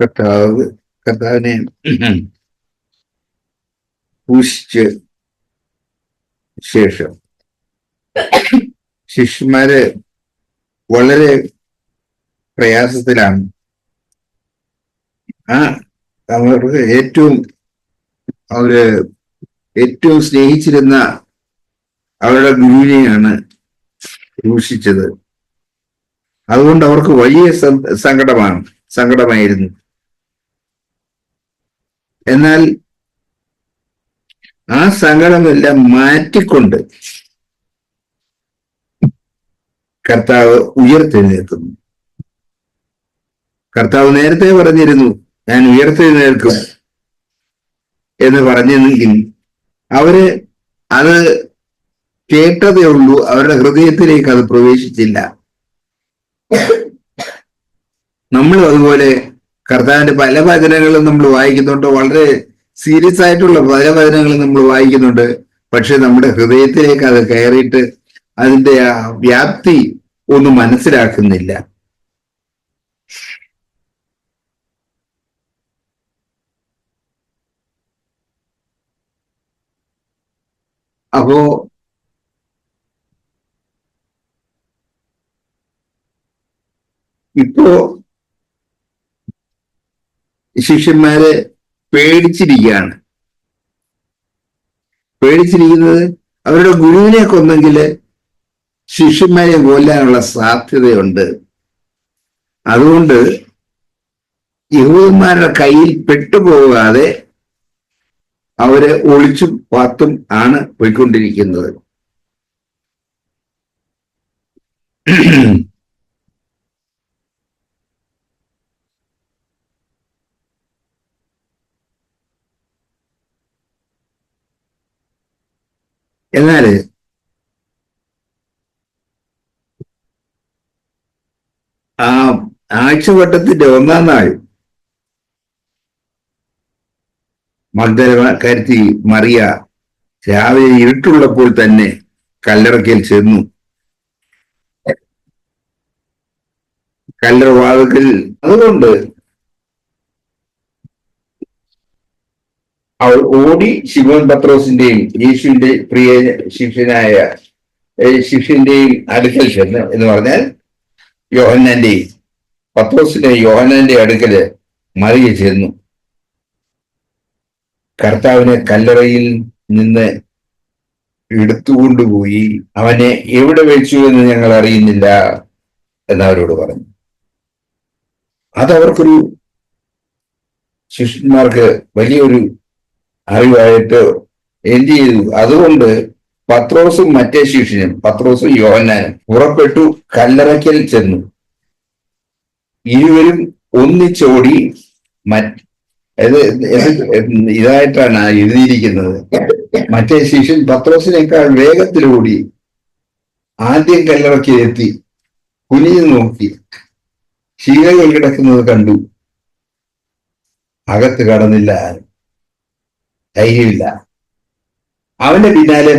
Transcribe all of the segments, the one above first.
കർത്താവ് കർത്താവിനെ പൂശിച്ച് ശേഷം ശിഷ്യന്മാര് വളരെ പ്രയാസത്തിലാണ്. ആ അവർക്ക് ഏറ്റവും അവർ ഏറ്റവും സ്നേഹിച്ചിരുന്ന അവരുടെ ഗുരുവിനെയാണ് ദൂഷിച്ചത് അതുകൊണ്ട് അവർക്ക് വലിയ സങ്കടമാണ് സങ്കടമായിരുന്നു. എന്നാൽ ആ സങ്കടമെല്ലാം മാറ്റിക്കൊണ്ട് കർത്താവ് ഉയർത്തെഴുന്നേൽക്കുന്നു. കർത്താവ് നേരത്തെ പറഞ്ഞിരുന്നു ഞാൻ ഉയർത്തെഴുന്നേൽക്കും എന്ന് പറഞ്ഞെങ്കിൽ അവർ അത് കേട്ടതേ ഉള്ളൂ അവരുടെ ഹൃദയത്തിലേക്ക് അത് പ്രവേശിച്ചില്ല. നമ്മൾ അതുപോലെ കർത്താവിന്റെ പല വചനങ്ങളും നമ്മൾ വായിക്കുന്നുണ്ട്. വളരെ സീരിയസ് ആയിട്ടുള്ള പല വചനങ്ങളും നമ്മൾ വായിക്കുന്നുണ്ട്. പക്ഷെ നമ്മുടെ ഹൃദയത്തിലേക്ക് അത് കയറിയിട്ട് അതിന്റെ ആ വ്യാപ്തി ഒന്നും മനസ്സിലാക്കുന്നില്ല. അപ്പോ ഇപ്പോ ശിഷ്യന്മാര് പേടിച്ചിരിക്കുകയാണ്. പേടിച്ചിരിക്കുന്നത് അവരുടെ ഗുരുവിനെ കൊന്നെങ്കിൽ ശിഷ്യന്മാരെ കൊല്ലാനുള്ള സാധ്യതയുണ്ട്. അതുകൊണ്ട് യഹൂദന്മാരുടെ കയ്യിൽ പെട്ടുപോകാതെ അവരെ ഒളിച്ചും പാത്തും ആണ് പോയിക്കൊണ്ടിരിക്കുന്നത്. എന്നാൽ ആ ആഴ്ചവട്ടത്തിന്റെ ഒന്നാം നാൾ മഗ്ദലക്കാരത്തി മറിയ രാവിലെ ഇരുട്ടുള്ളപ്പോൾ തന്നെ കല്ലറക്കൽ ചെന്നു. കല്ലറ വാതിക്കൽ അതുകൊണ്ട് അവൾ ഓടി ശിവൻ പത്രോസിന്റെയും യേശുവിന്റെ പ്രിയ ശിഷ്യനായ ശിഷ്യന്റെയും അടുക്കൽ ചെന്ന് എന്ന് പറഞ്ഞാൽ യോഹന്നാന്റെയും പത്രോസിന്റെ യോഹന്നാന്റെ അടുക്കൽ മറിയ ചെന്നു. കർത്താവിനെ കല്ലറയിൽ നിന്ന് എടുത്തുകൊണ്ടുപോയി അവനെ എവിടെ വെച്ചു എന്ന് ഞങ്ങൾ അറിയുന്നില്ല എന്നവരോട് പറഞ്ഞു. അതവർക്കൊരു ശിഷ്യന്മാർക്ക് വലിയൊരു അറിവായിട്ട് എന്ത് ചെയ്തു? അതുകൊണ്ട് പത്രോസും മറ്റേ ശിഷ്യനും പത്രോസും യോഹന്നാനും പുറപ്പെട്ടു കല്ലറയ്ക്കൽ ചെന്നു. ഇരുവരും ഒന്നിച്ചോടി ഇതായിട്ടാണ് എഴുതിയിരിക്കുന്നത്. മറ്റേ ശിഷ്യൻ പത്രോസിനേക്കാൾ വേഗത്തിലോടി ആദ്യം കല്ലറയ്ക്ക് എത്തി കുനിഞ്ഞു നോക്കി. ശീലകൾ കിടക്കുന്നത് കണ്ടു. അകത്ത് കടന്നില്ല ആരും. ധൈര്യമില്ല. അവന്റെ പിന്നാലെ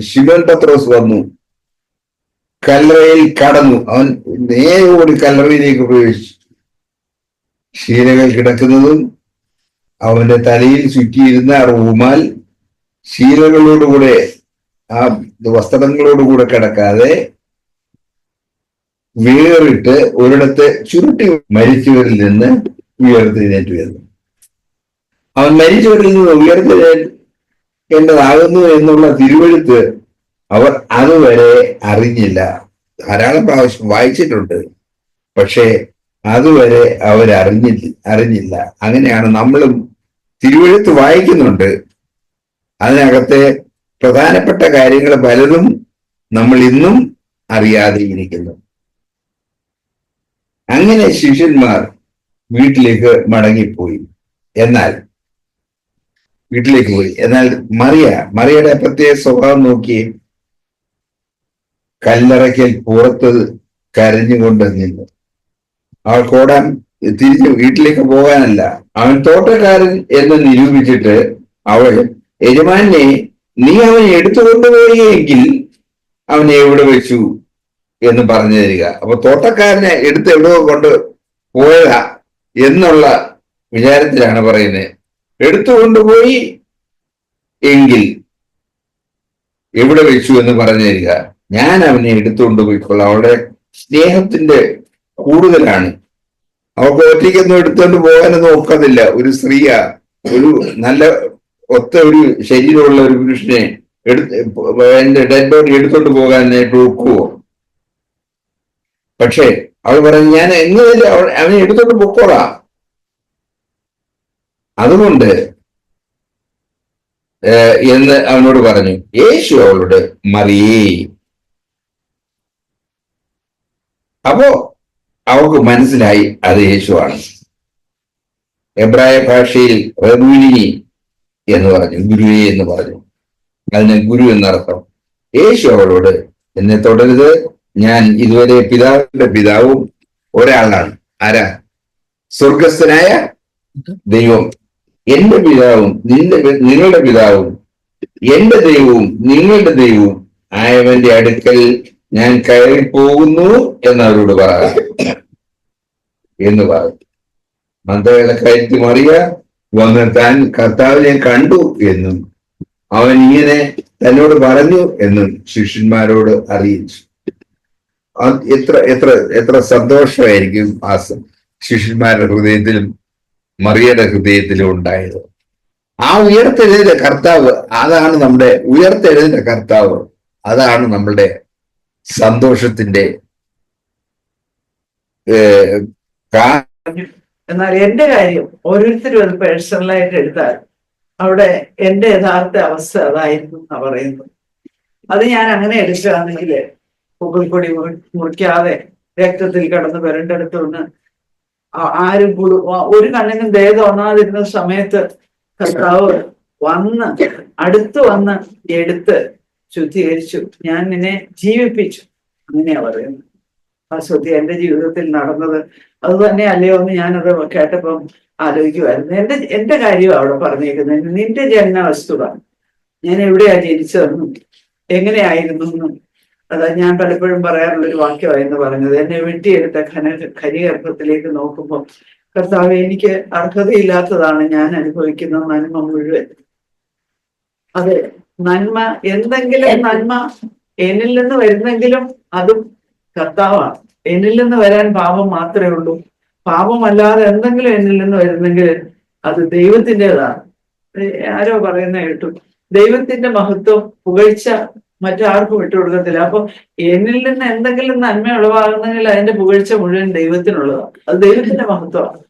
ശിവൻ പത്രോസ് വന്നു. കല്ലറയിൽ കടന്നു. അവൻ നേരെ ഓടി കല്ലറയിലേക്ക് പ്രവേശിച്ചു. ശീലകൾ കിടക്കുന്നതും അവന്റെ തലയിൽ ചുറ്റിയിരുന്ന റൂമാൽ ശീലകളോടുകൂടെ ആ വസ്ത്രങ്ങളോടുകൂടെ കിടക്കാതെ വേറിട്ട് ഒരിടത്ത് ചുരുട്ടി മരിച്ചവരിൽ നിന്ന് ഉയർത്തെഴുന്നേറ്റ് വരുന്നു. അവൻ മരിച്ചവരിൽ നിന്ന് ഉയർത്തെഴുന്നേറ്റതാകുന്നു എന്നുള്ള തിരുവഴുത്ത് അവർ അതുവരെ അറിഞ്ഞില്ല. ധാരാളം പ്രാവശ്യം വായിച്ചിട്ടുണ്ട്. പക്ഷേ അതുവരെ അവർ അറിഞ്ഞില്ല. അറിഞ്ഞില്ല അങ്ങനെയാണ് നമ്മളും തിരുവഴുത്ത് വായിക്കുന്നുണ്ട്. അതിനകത്തെ പ്രധാനപ്പെട്ട കാര്യങ്ങൾ പലതും നമ്മൾ ഇന്നും അറിയാതെ ഇരിക്കുന്നു അങ്ങനെ ശിഷ്യന്മാർ വീട്ടിലേക്ക് മടങ്ങിപ്പോയി. എന്നാൽ വീട്ടിലേക്ക് പോയി. എന്നാൽ മറിയ മറിയയുടെ പ്രത്യേക സ്വഭാവം നോക്കി കല്ലറയ്ക്കൽ പുറത്ത് കരഞ്ഞുകൊണ്ട് നിന്നു. അവൾക്ക് ഓടാൻ തിരിച്ച് വീട്ടിലേക്ക് പോകാനല്ല. അവൻ തോട്ടക്കാരൻ എന്ന് നിരൂപിച്ചിട്ട് അവൾ യജമാനെ നീ അവനെ എടുത്തുകൊണ്ടുപോയെങ്കിൽ അവനെ എവിടെ വെച്ചു? എന്ന് പറഞ്ഞു തരിക. അപ്പൊ തോട്ടക്കാരനെ എടുത്ത് എവിടെ കൊണ്ട് പോയതാ എന്നുള്ള വിചാരത്തിലാണ് പറയുന്നത്. എടുത്തുകൊണ്ടുപോയി എങ്കിൽ എവിടെ വെച്ചു എന്ന് പറഞ്ഞു തരിക ഞാൻ അവനെ എടുത്തുകൊണ്ട് അവളുടെ സ്നേഹത്തിന്റെ കൂടുതലാണ്. അവൾക്ക് ഒറ്റയ്ക്കൊന്നും എടുത്തുകൊണ്ട് പോകാനൊന്നും ഒക്കത്തില്ല. ഒരു സ്ത്രീയ. ഒരു നല്ല ഒത്ത ഒരു ശരീരമുള്ള ഒരു പുരുഷനെ എടുത്ത് എന്റെ ഡെഡ് ബോഡി എടുത്തോണ്ട് പോകാനായിട്ട് ഒക്കുവോ? പക്ഷേ അവൾ പറഞ്ഞു ഞാൻ എങ്ങനെ അവനെ എടുത്തോണ്ട് പൊക്കോളാം. അതുകൊണ്ട് എന്ന് അവനോട് പറഞ്ഞു യേശു അവളോട് മറിയേ. അപ്പോ അവൾക്ക് മനസ്സിലായി അത് യേശുവാണ്. എബ്രായ ഭാഷയിൽ റബൂനി എന്ന് പറഞ്ഞു ഗുരുവി എന്ന് പറഞ്ഞു. അതിന് ഗുരു എന്നർത്ഥം. യേശു അവളോട് എന്നെ തുടരുത് ഞാൻ ഇതുവരെ പിതാവിന്റെ പിതാവും ഒരാളാണ്. ആരാ? സ്വർഗസ്ഥനായ ദൈവം. എന്റെ പിതാവും നിന്റെ നിങ്ങളുടെ പിതാവും എന്റെ ദൈവവും നിങ്ങളുടെ ദൈവവും ആയവന്റെ അടുക്കൽ ഞാൻ കയറി പോകുന്നു എന്ന് അവരോട് പറ എന്ന് പറഞ്ഞു മന്ദകളെ കയറ്റി മറിയ വന്ന് താൻ കർത്താവിനെ കണ്ടു എന്നും അവൻ ഇങ്ങനെ തന്നോട് പറഞ്ഞു എന്നും ശിഷ്യന്മാരോട് അറിയിച്ചു. എത്ര എത്ര എത്ര സന്തോഷമായിരിക്കും ആ ശിഷ്യന്മാരുടെ ഹൃദയത്തിലും മറിയയുടെ ഹൃദയത്തിലും ഉണ്ടായത്. ആ ഉയർത്തെഴുതിന്റെ കർത്താവ് അതാണ് നമ്മുടെ ഉയർത്തെഴുതിന്റെ കർത്താവ്. അതാണ് നമ്മളുടെ സന്തോഷത്തിന്റെ എന്നാൽ എന്റെ കാര്യം ഓരോരുത്തരും അത് പേഴ്സണലായിട്ട് എടുത്താൽ അവിടെ എന്റെ യഥാർത്ഥ അവസ്ഥ അതായിരുന്നു എന്നാ പറയുന്നത്. അത് ഞാൻ അങ്ങനെ എടുക്കുകയാണെങ്കിൽ പുകൾക്കൊടി മുറി- മുറിക്കാതെ രക്തത്തിൽ കടന്ന് വരണ്ടെടുത്തുകൊണ്ട് ആരും ആ- ഒരു കണ്ണിനും ദയ തോന്നാതിരുന്ന സമയത്ത് കർത്താവ് വന്ന് അടുത്ത് വന്ന് എടുത്ത് ശുദ്ധീകരിച്ചു. ഞാൻ നിന്നെ ജീവിപ്പിച്ചു. അങ്ങനെയാ പറയുന്നത്. ആ ശ്രുതി എന്റെ ജീവിതത്തിൽ നടന്നത്. അത് തന്നെ അല്ലയോ എന്ന് ഞാനത് കേട്ടപ്പം ആലോചിക്കുമായിരുന്നു എന്റെ എന്റെ കാര്യം അവിടെ പറഞ്ഞേക്കുന്നത് നിന്റെ ജനന വസ്തുത ഞാൻ എവിടെയാ ജനിച്ചതെന്നും എങ്ങനെയായിരുന്നു എന്നും അതാ ഞാൻ പലപ്പോഴും പറയാറുള്ളൊരു എന്ന് പറഞ്ഞത് എന്നെ വെട്ടിയെടുത്ത ഖന ഖനിഗർഭത്തിലേക്ക് നോക്കുമ്പോൾ കർത്താവ് എനിക്ക് അർഹതയില്ലാത്തതാണ് ഞാൻ അനുഭവിക്കുന്ന നന്മ മുഴുവൻ. അതെ നന്മ എന്തെങ്കിലും നന്മ എന്നിൽ നിന്ന് വരുന്നെങ്കിലും അതും കർത്താവാണ്. എന്നിൽ നിന്ന് വരാൻ പാപം മാത്രമേ ഉള്ളൂ. പാപമല്ലാതെ എന്തെങ്കിലും എന്നിൽ നിന്ന് വരുന്നെങ്കിൽ അത് ദൈവത്തിന്റെതാണ്. ആരോ പറയുന്ന കേട്ടു. ദൈവത്തിന്റെ മഹത്വം പുകഴ്ച മറ്റാർക്കും വിട്ടുകൊടുക്കത്തില്ല അപ്പൊ എന്നിൽ നിന്ന് എന്തെങ്കിലും നന്മ ഉളവാകുന്നെങ്കിൽ അതിന്റെ പുകഴ്ച മുഴുവൻ ദൈവത്തിനുള്ളതാണ്. അത് ദൈവത്തിന്റെ മഹത്വമാണ്.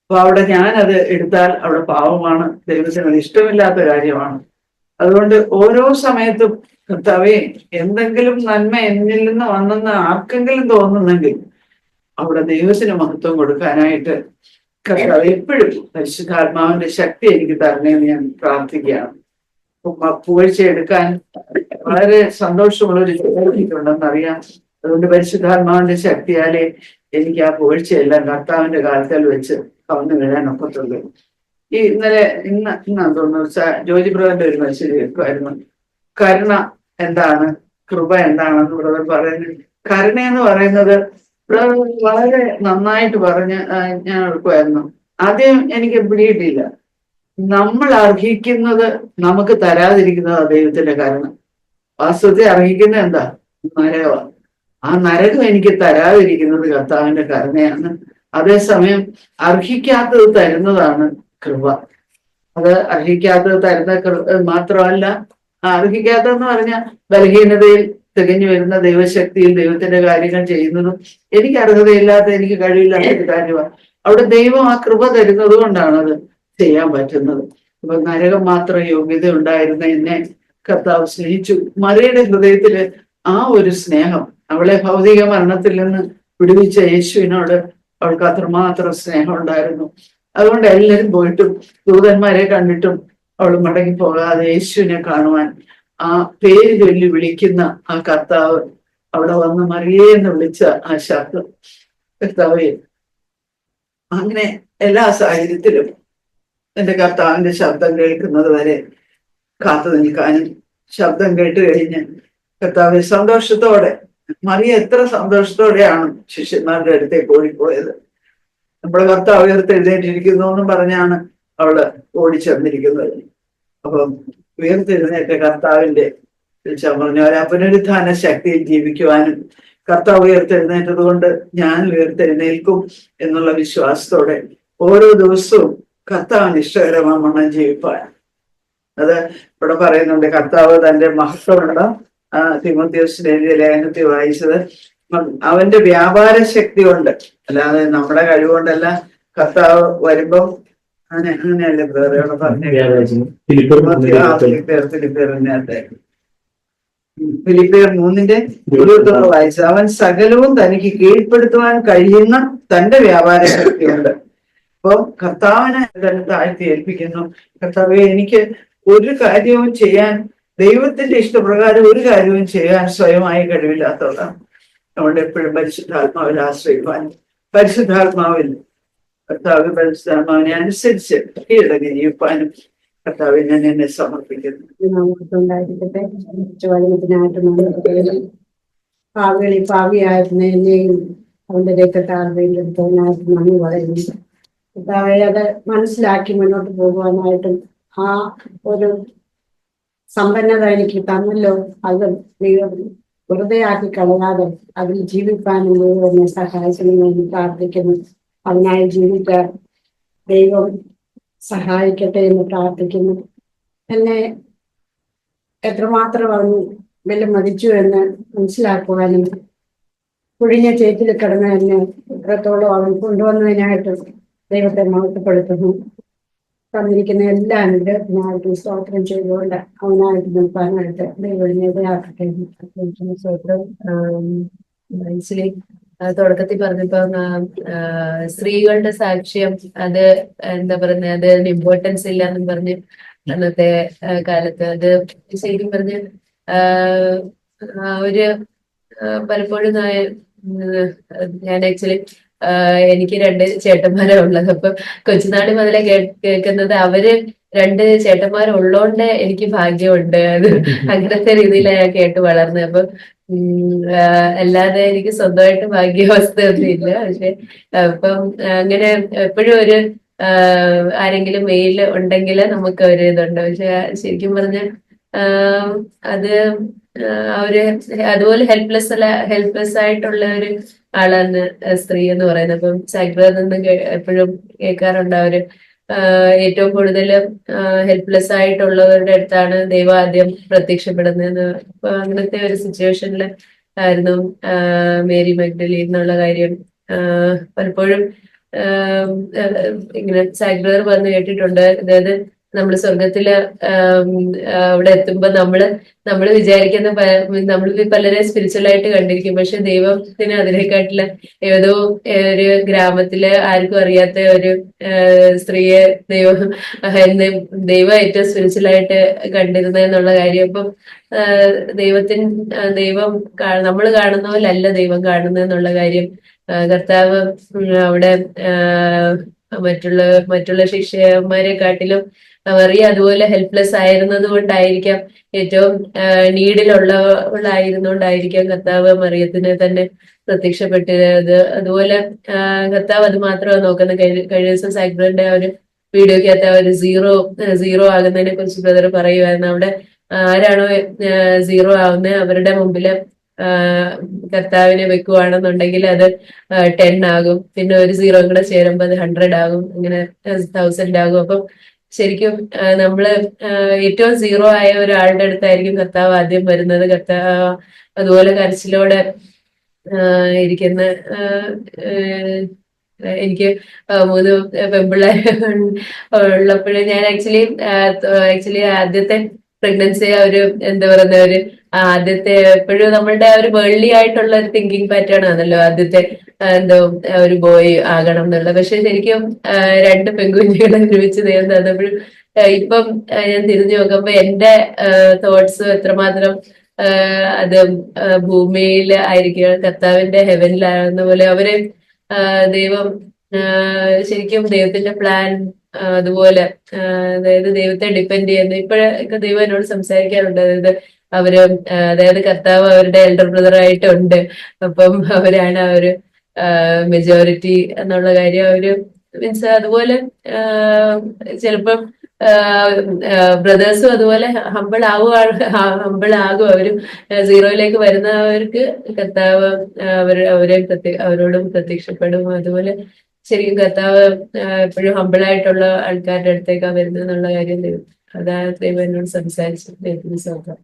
അപ്പൊ അവിടെ ഞാൻ അത് എടുത്താൽ അവിടെ പാവമാണ്. ദൈവത്തിന് അത് ഇഷ്ടമില്ലാത്ത കാര്യമാണ്. അതുകൊണ്ട് ഓരോ സമയത്തും കർത്താവേ എന്തെങ്കിലും നന്മ എന്നിൽ നിന്ന് വന്നെന്ന് ആർക്കെങ്കിലും തോന്നുന്നെങ്കിൽ അവിടെ ദൈവത്തിന് മഹത്വം കൊടുക്കാനായിട്ട് കർത്താവ് എപ്പോഴും പരിശുദ്ധാത്മാവിന്റെ ശക്തി എനിക്ക് തരണേന്ന് ഞാൻ പ്രാർത്ഥിക്കുകയാണ്. പുകഴ്ച എടുക്കാൻ വളരെ സന്തോഷമുള്ള ഒരു ഉണ്ടെന്ന് അറിയാം. അതുകൊണ്ട് പരിശുദ്ധാത്മാവിന്റെ ശക്തിയാലേ എനിക്ക് ആ പോഴ്ചയെല്ലാം കർത്താവിന്റെ കാലത്തിൽ വെച്ച് കവന്നു വീഴാൻ ഒക്കത്തുള്ളൂ. ഈ ഇന്നലെ ഇന്ന് ഇന്നാന്ന് തോന്നുന്നു ജോലി ബ്രദറിന്റെ ഒരു മെസ്സേജ് കേൾക്കുമായിരുന്നു കരുണ എന്താണ്? കൃപ എന്താണെന്ന് ബ്രദർ പറയുന്നത് കരുണ എന്ന് പറയുന്നത് ബ്രദർ വളരെ നന്നായിട്ട് പറഞ്ഞ് ഞാൻ എടുക്കുമായിരുന്നു ആദ്യം എനിക്ക് പിടിയിട്ടില്ല നമ്മൾ അർഹിക്കുന്നത് നമുക്ക് തരാതിരിക്കുന്നത് ദൈവത്തിന്റെ കരുണ. വാസ്തവത്തെ അറിയിക്കുന്ന എന്താ? നരകമാണ് ആ നരകം എനിക്ക് തരാതിരിക്കുന്നത് കർത്താവിന്റെ കരുണയാണ്. അതേസമയം അർഹിക്കാത്തത് തരുന്നതാണ് കൃപ. അത് അർഹിക്കാത്തത് തരുന്ന കൃ- മാത്രമല്ല അർഹിക്കാത്തതെന്ന് പറഞ്ഞ ബലഹീനതയിൽ തികഞ്ഞു വരുന്ന ദൈവശക്തിയിൽ ദൈവത്തിന്റെ കാര്യങ്ങൾ ചെയ്യുന്നതും എനിക്ക് അർഹതയില്ലാത്ത എനിക്ക് കഴിവില്ലാത്ത കാര്യമാണ്. അവിടെ ദൈവം ആ കൃപ തരുന്നത് കൊണ്ടാണ് അത് ചെയ്യാൻ പറ്റുന്നത്. അപ്പൊ നരകം മാത്രം യോഗ്യത ഉണ്ടായിരുന്ന എന്നെ കർത്താവ് സ്നേഹിച്ചു. മറിയുടെ ഹൃദയത്തിൽ ആ ഒരു സ്നേഹം അവളെ ഭൗതിക മരണത്തിൽ നിന്ന് വിടുവിച്ച യേശുവിനോട് അവൾക്ക് അത്രമാത്രം സ്നേഹം ഉണ്ടായിരുന്നു. അതുകൊണ്ട് എല്ലാവരും പോയിട്ടും ദൂതന്മാരെ കണ്ടിട്ടും അവൾ മടങ്ങി പോകാതെ യേശുവിനെ കാണുവാൻ ആ പേര് ചൊല്ലി വിളിക്കുന്ന ആ കർത്താവ് അവിടെ വന്ന് മറിയേ എന്ന് വിളിച്ച ആ ശബ്ദം കർത്താവേ അങ്ങനെ എല്ലാ സാഹചര്യത്തിലും എന്റെ കർത്താവിന്റെ ശബ്ദം കേൾക്കുന്നത് വരെ കാത്തു നിൽക്കാനും ശബ്ദം കേട്ട് കഴിഞ്ഞ് കർത്താവ് സന്തോഷത്തോടെ മറിയ എത്ര സന്തോഷത്തോടെയാണ് ശിഷ്യന്മാരുടെ അടുത്തേക്ക് ഓടിപ്പോയത്. നമ്മുടെ കർത്താവ് ഉയർത്തെഴുന്നേറ്റിരിക്കുന്നു എന്നും പറഞ്ഞാണ് അവൾ ഓടിച്ചെന്നിരിക്കുന്നത് അപ്പം ഉയർത്തെഴുന്നേറ്റ കർത്താവിന്റെ പറഞ്ഞ പുനരുദ്ധാന പുനരുത്ഥാന ശക്തിയിൽ ജീവിക്കുവാനും കർത്താവ് ഉയർത്തെഴുന്നേറ്റത് കൊണ്ട് ഞാൻ ഉയർത്തെഴുന്നേൽക്കും എന്നുള്ള വിശ്വാസത്തോടെ ഓരോ ദിവസവും കർത്താവിന് ഇഷ്ടകരമാവണ്ണം ജീവിപ്പാൻ അത് ഇവിടെ പറയുന്നുണ്ട്. കർത്താവ് തന്റെ മഹത്വമുള്ള ആ തിമോത്യോസിന്റെ എഴുതിയ ലേഖനത്തിൽ വായിച്ചത് അവന്റെ വ്യാപാര ശക്തി കൊണ്ട് അല്ലാതെ നമ്മുടെ കഴിവുകൊണ്ടല്ല കർത്താവ് വരുമ്പം അങ്ങനെ അങ്ങനെയല്ലേ ബ്രദർ ഇവിടെ പറഞ്ഞു ഫിലിപ്പിയർ മൂന്നിന്റെ ഇരുപത്തൊന്ന്. വായിച്ചത്. അവൻ സകലവും തനിക്ക് കീഴ്പ്പെടുത്തുവാൻ കഴിയുന്ന തന്റെ വ്യാപാര ശക്തിയുണ്ട്. അപ്പൊ കർത്താവിനെ താഴ്ത്തി ഏൽപ്പിക്കുന്നു. കർത്താവെ എനിക്ക് ഒരു കാര്യവും ചെയ്യാൻ ദൈവത്തിന്റെ ഇഷ്ടപ്രകാരം ഒരു കാര്യവും ചെയ്യാൻ സ്വയമായി കഴിവില്ലാത്തതാണ് നമ്മുടെ എപ്പോഴും പരിശുദ്ധാത്മാവിൽ ആശ്രയിക്കുവാൻ പരിശുദ്ധാത്മാവിൽ കർത്താവ് പരിശുദ്ധാത്മാവിനെ അനുസരിച്ച് കീഴടങ്ങി ജീവിപ്പാനും കർത്താവിൽ ഞാൻ എന്നെ സമർപ്പിക്കുന്നു നമുക്കുണ്ടായിരിക്കട്ടെ പാവിയായിരുന്ന എന്നെയും അവന്റെ രക്തത്താൽ വീണ്ടെടുത്തതിനായിട്ട് നന്ദി പറയുന്നു. കർത്താവെ അത് മനസ്സിലാക്കി മുന്നോട്ട് പോകുവാനായിട്ടും ആ ഒരു സമ്പന്നത എനിക്ക് തന്നല്ലോ. അത് ദൈവം വെറുതെ ആക്കി കളയാതെ അതിൽ ജീവിക്കാനും ദൈവം എന്നെ പ്രാർത്ഥിക്കുന്നു. അതിനായി ജീവിക്കാൻ ദൈവം സഹായിക്കട്ടെ എന്ന് പ്രാർത്ഥിക്കുന്നു. എന്നെ എത്രമാത്രം അവൻ വിലമതിച്ചു എന്ന് മനസ്സിലാക്കുവാനും കുഴിഞ്ഞ ചേറ്റിൽ കിടന്ന് എന്നെ എത്രത്തോളം അവൻ കൊണ്ടുവന്നതിനായിട്ട് ദൈവത്തെ മഹത്വപ്പെടുത്തുന്നു. തന്നിരിക്കുന്ന എല്ലാ അനുഗ്രഹത്തിനായിട്ടും സ്തോത്രം ചെയ്തുകൊണ്ട് അവനായിട്ട് നിൽക്കാനായിട്ട് ദൈവം ഇടയാക്കട്ടെ എന്ന് പ്രാർത്ഥിക്കുന്നു. സ്വത്രം മനസ്സിലെ തുടക്കത്തിൽ പറഞ്ഞപ്പോ സ്ത്രീകളുടെ സാക്ഷ്യം അത് എന്താ പറയുന്നത് അത് ഇമ്പോർട്ടൻസ് ഇല്ല എന്നും പറഞ്ഞ് അന്നത്തെ കാലത്ത് അത് ശരിക്കും പറഞ്ഞ് ഒരു പലപ്പോഴും ഞാൻ ആക്ച്വലി എനിക്ക് രണ്ട് ചേട്ടന്മാരെ ഉള്ളത് അപ്പൊ കൊച്ചുനാട് മുതലേ കേൾക്കുന്നത് അവർ രണ്ട് ചേട്ടന്മാരുള്ളോണ്ട് എനിക്ക് ഭാഗ്യമുണ്ട്. അത് അങ്ങനത്തെ രീതിയിലാണ് കേട്ട് വളർന്നത് അപ്പൊ അല്ലാതെ എനിക്ക് സ്വന്തമായിട്ട് ഭാഗ്യാവസ്ഥ ഒന്നും ഇല്ല. പക്ഷെ അപ്പം അങ്ങനെ എപ്പോഴും ഒരു ആരെങ്കിലും മെയിൽ ഉണ്ടെങ്കിൽ നമുക്ക് ഒരു ഇതുണ്ട്. പക്ഷെ ശരിക്കും പറഞ്ഞ അത് അവർ അതുപോലെ ഹെൽപ്ലെസ് അല്ല ഹെൽപ്ലെസ് ആയിട്ടുള്ള ഒരു ആളാണ് സ്ത്രീ എന്ന് പറയുന്നത്. അപ്പം സൈബറിൽ നിന്ന് എപ്പോഴും കേൾക്കാറുണ്ട് അവർ. ഏറ്റവും കൂടുതൽ ഹെൽപ്ലെസ് ആയിട്ടുള്ളവരുടെ അടുത്താണ് ദൈവം ആദ്യം പ്രത്യക്ഷപ്പെടുന്നത് അങ്ങനത്തെ ഒരു സിറ്റുവേഷനിൽ ആയിരുന്നു മേരി മഗ്ഡലി എന്നുള്ള കാര്യം. പലപ്പോഴും ഇങ്ങനെ സാഗ്രർ പറഞ്ഞ് കേട്ടിട്ടുണ്ട്. അതായത് നമ്മൾ സ്വർഗത്തിൽ അവിടെ എത്തുമ്പോൾ നമ്മൾ നമ്മൾ വിചാരിക്കുന്ന നമ്മൾ പലരെ സ്പിരിച്വൽ ആയിട്ട് കണ്ടിരിക്കും. പക്ഷെ ദൈവത്തിന് അതിനെക്കാട്ടിൽ ഏതോ ഒരു ഗ്രാമത്തിൽ ആർക്കും അറിയാത്ത ഒരു സ്ത്രീയെ ദൈവം ദൈവം ഏറ്റവും സ്പിരിച്വൽ ആയിട്ട് കണ്ടിരുന്നത് എന്നുള്ള കാര്യം. അപ്പം ദൈവത്തിന് ദൈവം നമ്മൾ കാണുന്ന ദൈവം കാണുന്നത് എന്നുള്ള കാര്യം. കർത്താവ് അവിടെ മറ്റുള്ള മറ്റുള്ള ശിഷ്യന്മാരെ കാട്ടിലും മറിയ അതുപോലെ ഹെൽപ്ലെസ് ആയിരുന്നത് കൊണ്ടായിരിക്കാം ഏറ്റവും നീഡിലുള്ളവളായിരുന്നുകൊണ്ടായിരിക്കാം കർത്താവ് മറിയത്തിനെ തന്നെ പ്രത്യക്ഷപ്പെട്ടത് അതുപോലെ കത്താവ് കർത്താവ് അത് മാത്രമാണ് നോക്കുന്നത്. കഴിഞ്ഞ ദിവസം സാഗ്രിന്റെ ആ ഒരു വീഡിയോക്കകത്ത് ആ ഒരു സീറോ സീറോ ആകുന്നതിനെ കുറിച്ച് ബ്രദർ പറയുമായിരുന്നു അവിടെ ആരാണോ സീറോ ആവുന്നത് അവരുടെ മുമ്പിൽ കർത്താവിനെ വെക്കുവാണെന്നുണ്ടെങ്കിൽ അത് ടെൻ ആകും. പിന്നെ ഒരു സീറോ കൂടെ ചേരുമ്പോൾ അത് ഹൺഡ്രഡ് ആകും. അങ്ങനെ തൗസൻഡ് ആകും. അപ്പം ശരിക്കും നമ്മൾ ഏറ്റവും സീറോ ആയ ഒരാളുടെ അടുത്തായിരിക്കും കർത്താവ് ആദ്യം വരുന്നത്. കർത്താവ് അതുപോലെ കരച്ചിലോടെ ഇരിക്കുന്ന എനിക്ക് മൂന്ന് പെമ്പിള്ളേർ ഉള്ളപ്പോഴും ഞാൻ ആക്ച്വലി ആക്ച്വലി ആദ്യത്തെ പ്രഗ്നൻസി ഒരു എന്താ പറയുന്ന ഒരു ആദ്യത്തെ എപ്പോഴും നമ്മളുടെ ഒരു വേൾഡി ആയിട്ടുള്ള ഒരു തിങ്കിങ് പാറ്റേൺ ആണല്ലോ ആദ്യത്തെ എന്തോ ഒരു ബോയ് ആകണം എന്നുള്ളത്. പക്ഷെ ശരിക്കും രണ്ട് പെൺകുഞ്ഞികളെ ഒരുമിച്ച് ദൈവം ഇപ്പം ഞാൻ തിരിഞ്ഞു നോക്കുമ്പോ എന്റെ തോട്ട്സ് എത്രമാത്രം അത് ഭൂമിയിൽ ആയിരിക്കും കർത്താവിന്റെ ഹെവനിലാകുന്ന പോലെ അവരെ ദൈവം ശരിക്കും ദൈവത്തിന്റെ പ്ലാൻ അതുപോലെ അതായത് ദൈവത്തെ ഡിപ്പെൻഡ് ചെയ്യുന്ന. ഇപ്പോഴൊക്കെ ദൈവം എന്നോട് സംസാരിക്കാറുണ്ട്. അതായത് അവർ അതായത് കർത്താവ് അവരുടെ എൽഡർ ബ്രദർ ആയിട്ടുണ്ട്. അപ്പം അവരാണ് ഒരു മെജോറിറ്റി എന്നുള്ള കാര്യം അവർ മീൻസ് അതുപോലെ ചിലപ്പം ബ്രദേഴ്സും അതുപോലെ ഹമ്പിൾ ആവുക ഹമ്പിൾ ആകും അവരും. സീറോയിലേക്ക് വരുന്നവർക്ക് കർത്താവ് അവർ അവരെ അവരോടും പ്രത്യക്ഷപ്പെടും. അതുപോലെ ശരിക്കും കർത്താവ് എപ്പോഴും ഹമ്പിളായിട്ടുള്ള ആൾക്കാരുടെ അടുത്തേക്കാണ് വരുന്നത് എന്നുള്ള കാര്യം അതാണ് ദൈവം എന്നോട് സംസാരിച്ചു ദൈവത്തിന് സ്വന്തം